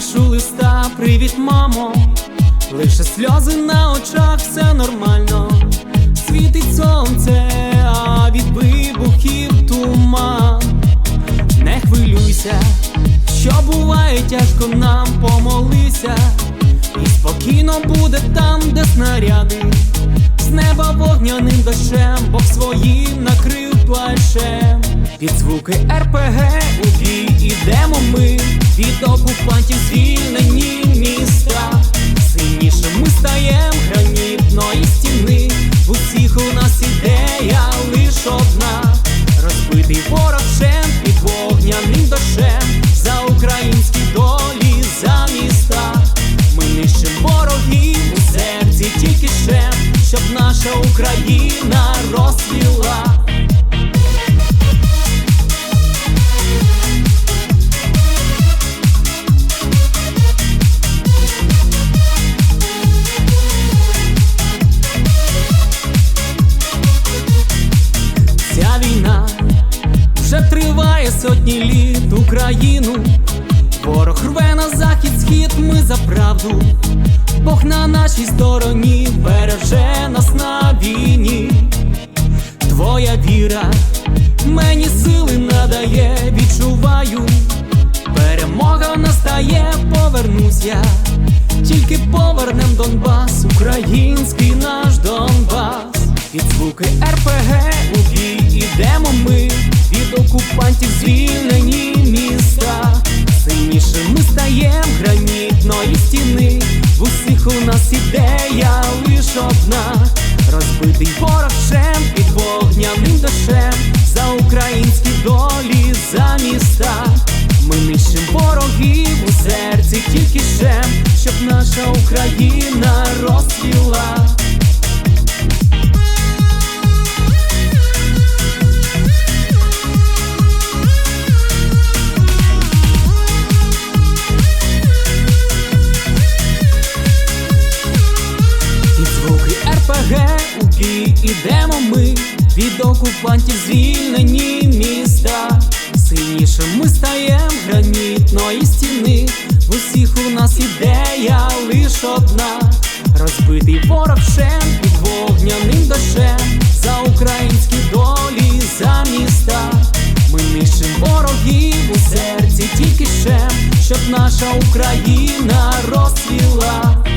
пишу листа, привіт, мамо, лише сльози на очах, все нормально. Світить сонце, а від вибухів туман. Не хвилюйся, що буває тяжко нам помолися, і спокійно буде там, де снаряди, з неба вогняним дощем, Бог своїм накрив плащем. Під звуки РПГ у бій ідемо ми від окупантів звільнені міста. Сильніше ми стаєм гранітної стіни. В усіх у нас ідея лиш одна. Розбитий ворог вщент під вогняним дощем за українські долі, за міста. Ми нищим ворогів у серці тільки ще, щоб наша Україна розцвіла. Війна вже триває сотні літ Україну. Ворог рве на захід, схід, ми за правду. Бог на нашій стороні береже нас на війні. Твоя віра мені сили надає, відчуваю. Перемога настає, повернусь я. Тільки повернем Донбас, український наш Донбас. Під звуки РПГ у бій окупантів звільнені міста. Сильніше ми стаєм гранітної стіни. В усіх у нас ідея лиш одна. Розбитий ворог шем під вогняним дощем за українські долі, за міста. Ми нищим ворогів у серці тільки ще, щоб наша Україна ідемо ми від окупантів звільнені міста. Сильніше ми стаєм гранітної стіни. В усіх у нас ідея лиш одна. Розбитий ворог шен під вогняним дощем за українські долі, за міста. Ми нищим ворогів у серці тільки ще, щоб наша Україна розцвіла.